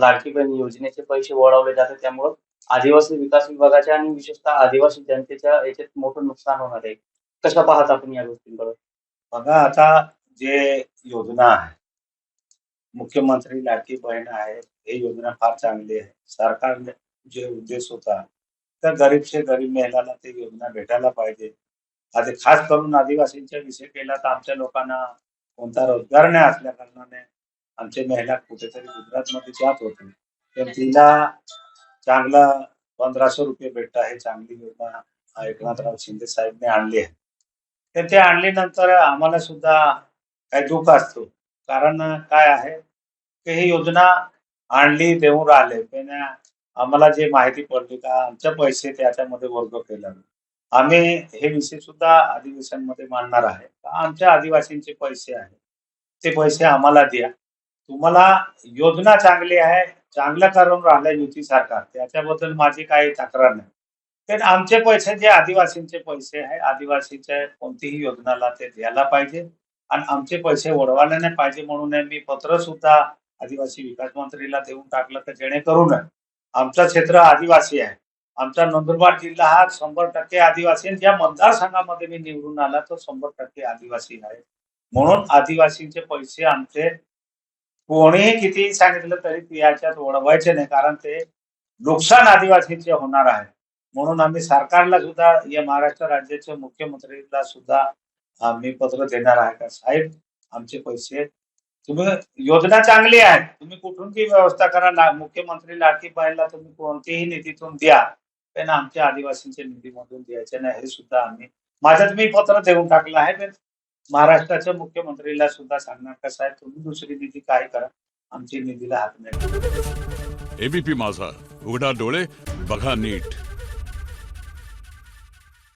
लाडकी बहीण योजनेचे पैसे वळवले जातात. त्यामुळं आदिवासी विकास विभागाच्या आणि विशेषतः आदिवासी जनतेच्या याच्यात मोठं नुकसान होणार आहे. कसं पाहत आपण या गोष्टींकडे? बघा आता जे योजना आहे मुख्यमंत्री लाडकी बहीण आहे हे योजना फार चांगली आहे. सरकारने जे उद्देश होता तर गरीब से गरीब महिलाला ते योजना भेटायला पाहिजे. आता खास करून आदिवासींच्या विषय केला तर आमच्या लोकांना कोणता रोजगार नाही असल्या कारणाने आमच्या महिला कुठेतरी गुजरातमध्ये जात होते तर तिला चांगला पंधराशे रुपये भेटत आहे चांगली योजना एकनाथराव शिंदे साहेबने आणली आहे. तर ते आणल्यानंतर आम्हाला सुद्धा काही दुःख असतो. कारण काय आहे की ही योजना आणली देऊन राहिले पण आम्हाला जे माहिती पडली का आमचे पैसे त्याच्यामध्ये वर्ग केला. आम्ही हे विषय सुद्धा अधिवेशनमध्ये मांडणार आहे. आमच्या आदिवासींचे पैसे आहे ते पैसे आम्हाला द्या. तुम्हाला योजना चांगली आहे चांगलं करून राहिलं युती सरकार. त्याच्याबद्दल माझी काही तक्रार नाही. पण आमचे पैसे जे आदिवासींचे पैसे आहे आदिवासीच्या कोणतीही योजनाला ते द्यायला पाहिजे. आणि आमचे पैसे ओढवायला नाही पाहिजे म्हणून मी पत्र सुद्धा आदिवासी विकास मंत्रीला देऊन टाकलं तर जेणेकरून आमचं क्षेत्र आदिवासी आहे. आमचा नंदुरबार जिल्हा हा शंभर टक्के आदिवासी ज्या मतदारसंघामध्ये मी निवडून आला तो शंभर टक्के आदिवासी आहे. म्हणून आदिवासींचे पैसे आमचे कोणीही कितीही सांगितलं तरी याच्यात ओढवायचे नाही कारण ते नुकसान आदिवासीचे होणार आहे. म्हणून आम्ही सरकारला सुद्धा या महाराष्ट्र राज्याच्या मुख्यमंत्रीला सुद्धा आम्ही पत्र देणार आहे का साहेब? आमचे पैसे. तुम्ही योजना चांगली आहे. तुम्ही कुठून ती व्यवस्था करा ला- मुख्यमंत्री लाडकी बहीणला तुम्ही कोणतीही निधीतून द्या. पण आमच्या आदिवासींच्या निधीमधून द्यायचे नाही हे सुद्धा आम्ही माझ्यात मी पत्र देऊन टाकलं आहे. पण महाराष्ट्राच्या मुख्यमंत्रीला सुद्धा सांगणार का साहेब तुम्ही दुसरी निधी काय करा? आमची निधीला हात नाही. एबीपी माझा उघडा डोळे बघा नीट.